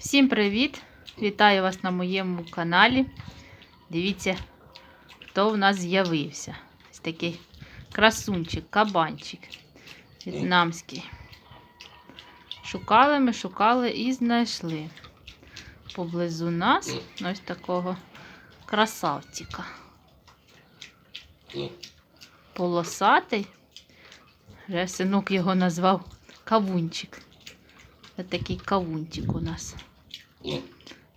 Всім привіт! Вітаю вас на моєму каналі. Дивіться, хто в нас з'явився. Ось такий красунчик, кабанчик в'єтнамський. Шукали ми, шукали і знайшли поблизу нас ось такого красавчика. Полосатий. Вже синок його назвав кавунчик. Ось такий кавунчик у нас.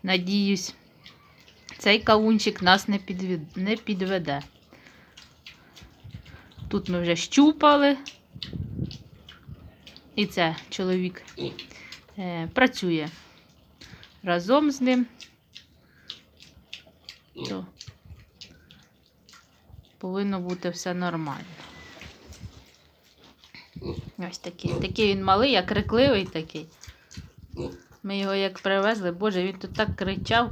Надіюсь, цей кавунчик нас не, підвід... не підведе. Тут ми вже щупали. І це чоловік е, працює разом з ним. То повинно бути все нормально. Ось такий. Такий він малий, як крикливий такий. Ми його як привезли, боже, він тут так кричав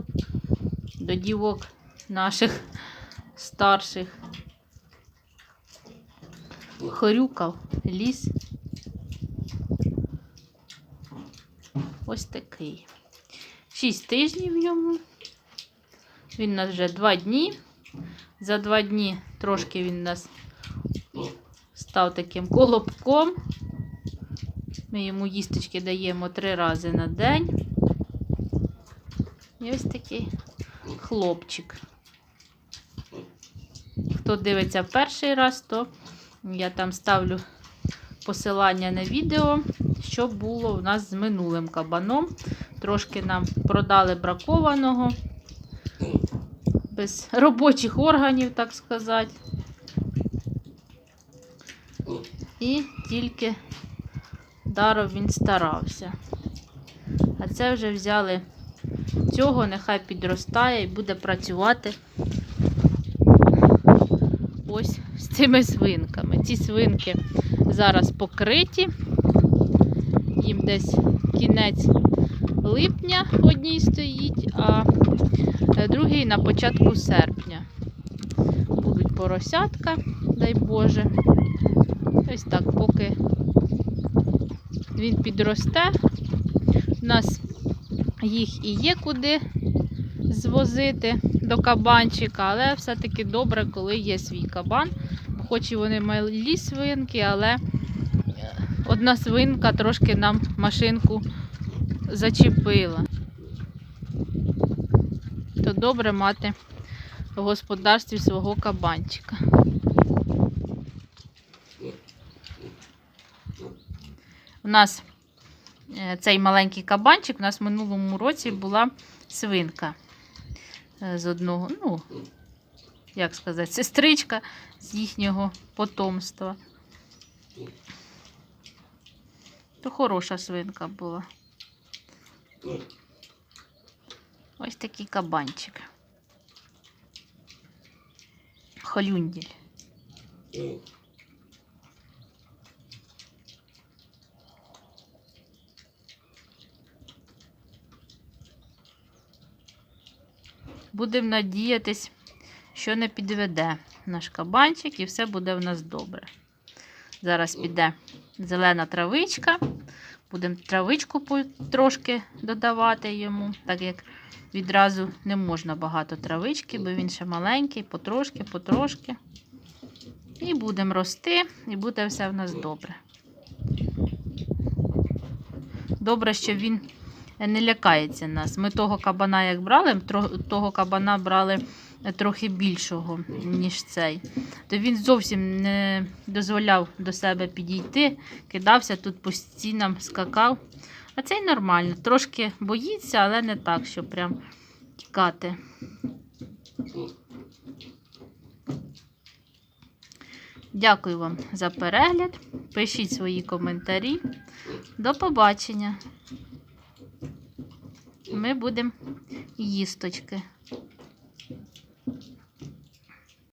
до дівок наших старших. Хорюкав, ліс. Ось такий. Шість тижнів йому. Він у нас вже два дні. За два дні трошки він у нас став таким колобком. Ми йому їсточки даємо три рази на день. І ось такий хлопчик. Хто дивиться перший раз, то я там ставлю посилання на відео, що було у нас з минулим кабаном. Трошки нам продали бракованого, без робочих органів, так сказати. І тільки даром він старався. А це вже взяли цього, нехай підростає і буде працювати ось з цими свинками. Ці свинки зараз покриті. Їм десь кінець липня одній стоїть, а другий на початку серпня. Будуть поросятка, дай Боже. Ось так, поки він підросте. У нас їх і є куди звозити до кабанчика, але все-таки добре, коли є свій кабан. Хоч і вони малі свинки, але одна свинка трошки нам машинку зачепила. То добре мати в господарстві свого кабанчика. У нас е, цей маленький кабанчик, у нас в минулому році була свинка е, з одного, ну, як сказати, сестричка з їхнього потомства. То хороша свинка була. Ось такий кабанчик. Холюнділь. Будемо надіятись, що не підведе наш кабанчик і все буде в нас добре. Зараз піде зелена травичка. Будемо травичку трошки додавати йому, так як відразу не можна багато травички, бо він ще маленький, потрошки, потрошки. І будемо рости, і буде все в нас добре. Добре, що він не лякається нас. Ми того кабана, як брали, того кабана брали трохи більшого, ніж цей. То він зовсім не дозволяв до себе підійти, кидався тут по стінам, скакав. А цей нормально. Трошки боїться, але не так, що прям тікати. Дякую вам за перегляд. Пишіть свої коментарі. До побачення. Ми будемо їсточки